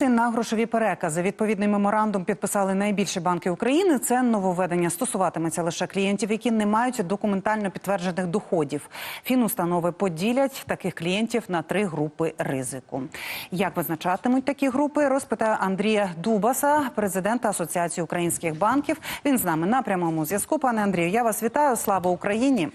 На грошові перекази відповідний меморандум підписали найбільші банки України. Це нововведення стосуватиметься лише клієнтів, які не мають документально підтверджених доходів. Фінустанови поділять таких клієнтів на три групи ризику. Як визначатимуть такі групи, розпитає Андрія Дубаса, президента Асоціації українських банків. Він з нами на прямому зв'язку. Пане Андрію, я вас вітаю. Слава Україні!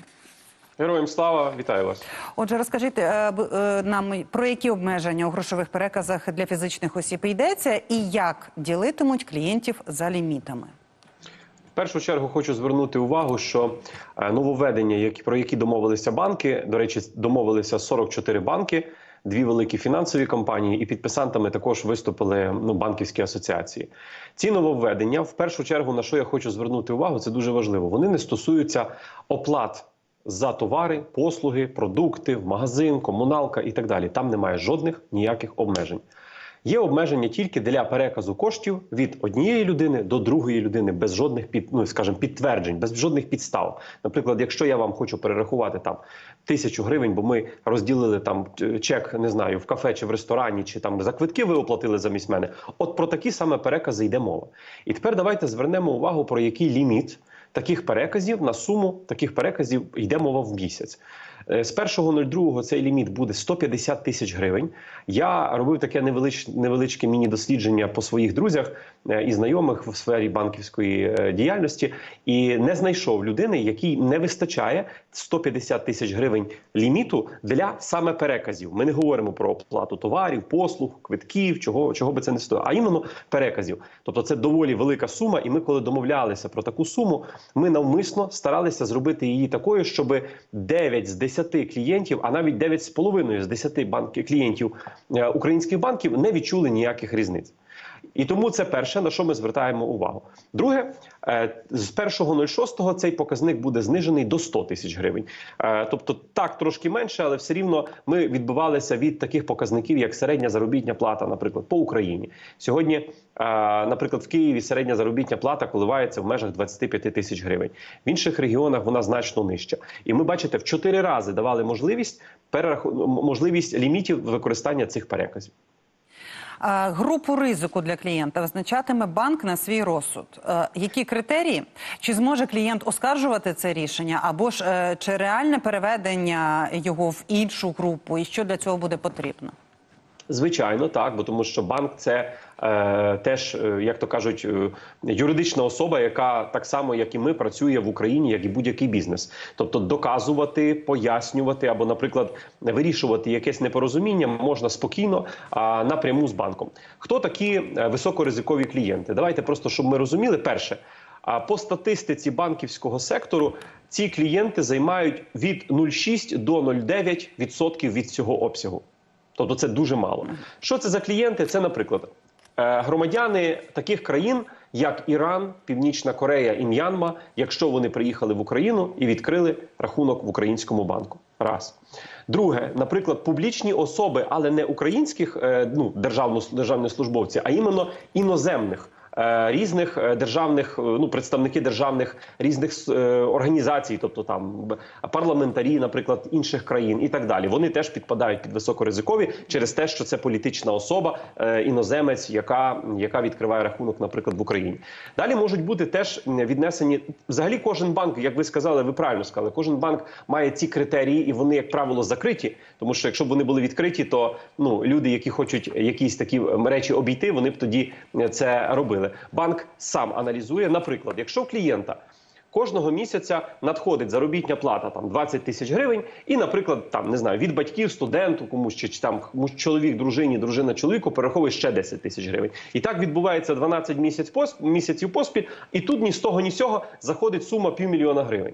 Героям слава, вітаю вас. Отже, розкажіть е, е, нам про які обмеження у грошових переказах для фізичних осіб йдеться, і як ділитимуть клієнтів за лімітами. В першу чергу хочу звернути увагу, що е, нововведення, які про які домовилися банки, до речі, домовилися 44 банки, дві великі фінансові компанії, і підписантами також виступили ну банківські асоціації. Ці нововведення, в першу чергу, на що я хочу звернути увагу, це дуже важливо. Вони не стосуються оплат. За товари, послуги, продукти, магазин, комуналка і так далі. Там немає жодних ніяких обмежень. Є обмеження тільки для переказу коштів від однієї людини до другої людини без жодних під, ну, скажімо, підтверджень, без жодних підстав. Наприклад, якщо я вам хочу перерахувати там тисячу гривень, бо ми розділили там е, чек, не знаю, в кафе чи в ресторані, чи там за квитки ви оплатили замість мене. От про такі саме перекази йде мова. І тепер давайте звернемо увагу про який ліміт таких переказів на суму таких переказів йде мова в місяць. Е, З 1.02 цей ліміт буде 150 тисяч гривень. Я робив таке невелич, невеличке міні-дослідження по своїх друзях е, і знайомих в сфері банківської е, діяльності і не знайшов людини, якій не вистачає 150 тисяч гривень ліміту для саме переказів. Ми не говоримо про оплату товарів, послуг, квитків, чого, чого би це не стоїло, а іменно переказів. Тобто це доволі велика сума. І ми, коли домовлялися про таку суму, ми навмисно старалися зробити її такою, щоб 9 з 10 клієнтів, а навіть 9,5 з 10 банків клієнтів е, українських банків не відчули ніяких різниць. І тому це перше, на що ми звертаємо увагу. Друге, е, з 1.06 цей показник буде знижений до 100 тисяч гривень. Е, Тобто так трошки менше, але все рівно ми відбивалися від таких показників, як середня заробітня плата, наприклад, по Україні. Сьогодні, е, наприклад, в Києві середня заробітня плата коливається в межах 25 тисяч гривень. В інших регіонах вона значно нижча. І ми бачите, в чотири рази давали можливість перераху... можливість лімітів використання цих переказів. Групу ризику для клієнта визначатиме банк на свій розсуд. Е, Які критерії? Чи зможе клієнт оскаржувати це рішення, або ж е, чи реальне переведення його в іншу групу, і що для цього буде потрібно? Звичайно, так, бо тому що банк це е, теж, е, як то кажуть, е, юридична особа, яка так само, як і ми, працює в Україні, як і будь-який бізнес. Тобто доказувати, пояснювати або, наприклад, вирішувати якесь непорозуміння можна спокійно а, напряму з банком. Хто такі е, високоризикові клієнти? Давайте просто щоб ми розуміли. Перше. А по статистиці банківського сектору ці клієнти займають від 0,6 до 0,9% від цього обсягу. Тобто це дуже мало. Що це за клієнти? Це, наприклад, е, громадяни таких країн, як Іран, Північна Корея і М'янма, якщо вони приїхали в Україну і відкрили рахунок в українському банку. Раз. Друге, наприклад, публічні особи, але не українських е, ну, державно, державних службовців, а іменно іноземних. Е, Різних е, державних е, ну представники державних різних організацій, тобто там парламентарі, наприклад, інших країн і так далі. Вони теж підпадають під високоризикові через те, що це політична особа, іноземець, яка, яка відкриває рахунок, наприклад, в Україні. Далі можуть бути теж віднесені взагалі. Кожен банк, як ви сказали, ви правильно сказали, кожен банк має ці критерії, і вони, як правило, закриті. Тому що якщо б вони були відкриті, то ну люди, які хочуть якісь такі речі обійти, вони б тоді це робили. Банк сам аналізує, наприклад, якщо в клієнта. Кожного місяця надходить заробітня плата там 20 тисяч гривень, і, наприклад, там не знаю, від батьків студенту комусь чи, там комусь чоловік, дружині, дружина чоловіку перераховує ще 10 тисяч гривень. І так відбувається 12 місяць пос- місяців поспіль, і тут ні з того, ні з цього заходить сума півмільйона гривень.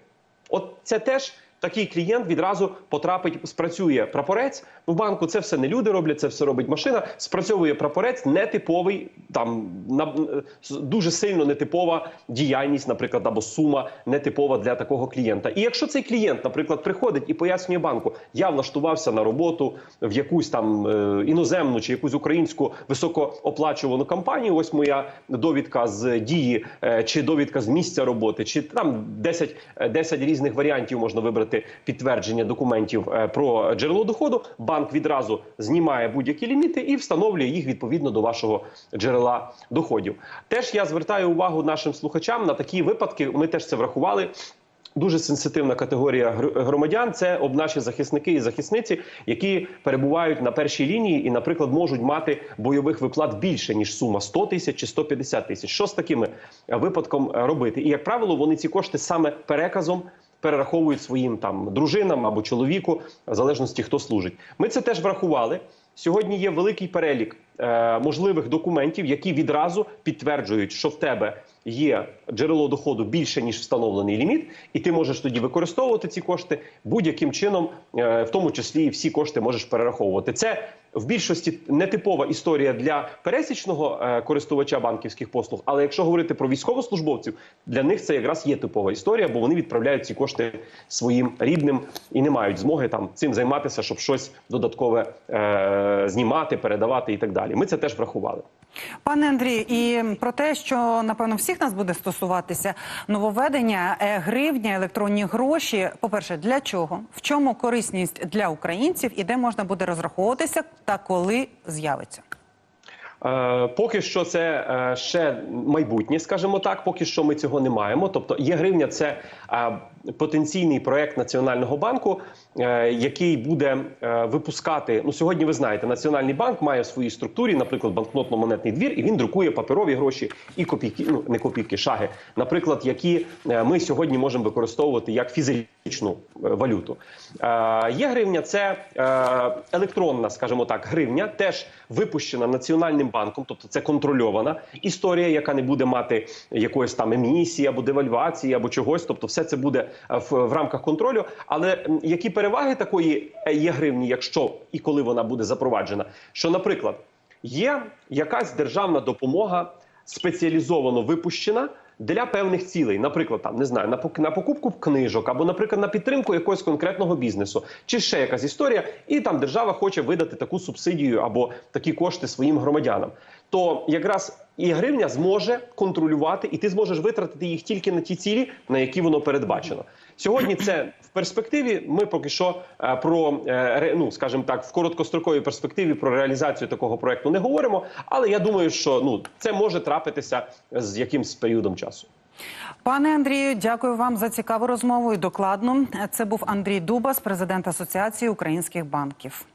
От це теж такий клієнт відразу потрапить, спрацює прапорець. В банку це все не люди роблять, це все робить машина. Спрацьовує прапорець, нетиповий, там на е, дуже сильно нетипова діяльність, наприклад, або сума нетипова для такого клієнта. І якщо цей клієнт, наприклад, приходить і пояснює банку, я влаштувався на роботу в якусь там е, іноземну чи якусь українську високооплачувану компанію. Ось моя довідка з дії, е, чи довідка з місця роботи, чи там 10, е, 10 різних варіантів можна вибрати видати підтвердження документів е, про джерело доходу, банк відразу знімає будь-які ліміти і встановлює їх відповідно до вашого джерела доходів. Теж я звертаю увагу нашим слухачам на такі випадки. Ми теж це врахували. Дуже сенситивна категорія гр- громадян це наші захисники і захисниці, які перебувають на першій лінії і, наприклад, можуть мати бойових виплат більше ніж сума 100 тисяч чи 150 тисяч. Що з такими випадком робити? І як правило, вони ці кошти саме переказом. Перераховують своїм там дружинам або чоловіку, в залежності хто служить. Ми це теж врахували. Сьогодні є великий перелік е, можливих документів, які відразу підтверджують, що в тебе є джерело доходу більше ніж встановлений ліміт, і ти можеш тоді використовувати ці кошти будь-яким чином, е, в тому числі і всі кошти можеш перераховувати. Це в більшості нетипова історія для пересічного е, користувача банківських послуг. Але якщо говорити про військовослужбовців, для них це якраз є типова історія, бо вони відправляють ці кошти своїм рідним і не мають змоги там цим займатися, щоб щось додаткове е, знімати, передавати і так далі. Ми це теж врахували. Пане Андрій, і про те, що напевно всіх нас буде стосуватися нововведення е, гривня, електронні гроші. По перше, для чого? В чому корисність для українців і де можна буде розраховуватися та коли з'явиться? Е, Поки що це е, ще майбутнє, скажімо так. Поки що ми цього не маємо. Тобто, є гривня, це потенційний проект Національного банку, е, який буде е, випускати. Ну сьогодні ви знаєте, Національний банк має в своїй структурі, наприклад, банкнотно-монетний двір, і він друкує паперові гроші і копійки, ну не копійки, шаги, наприклад, які е, ми сьогодні можемо використовувати як фізичну валюту. Є гривня, це електронна, скажімо так, гривня, теж випущена національним банком, тобто це контрольована історія, яка не буде мати якоїсь там емісії або девальвації, або чогось. Тобто, все це буде в, в рамках контролю. Але які переваги такої е, є гривні, якщо і коли вона буде запроваджена? Що, наприклад, є якась державна допомога спеціалізовано випущена. Для певних цілей, наприклад, там не знаю, на на покупку книжок або, наприклад, на підтримку якогось конкретного бізнесу, чи ще якась історія, і там держава хоче видати таку субсидію або такі кошти своїм громадянам. То якраз і гривня зможе контролювати, і ти зможеш витратити їх тільки на ті цілі, на які воно передбачено. Сьогодні це в перспективі. Ми поки що е, про е, ну, скажімо так, в короткостроковій перспективі про реалізацію такого проекту не говоримо. Але я думаю, що ну це може трапитися з якимсь періодом часу. Пане Андрію, дякую вам за цікаву розмову і докладну. Це був Андрій Дубас, президент Асоціації українських банків.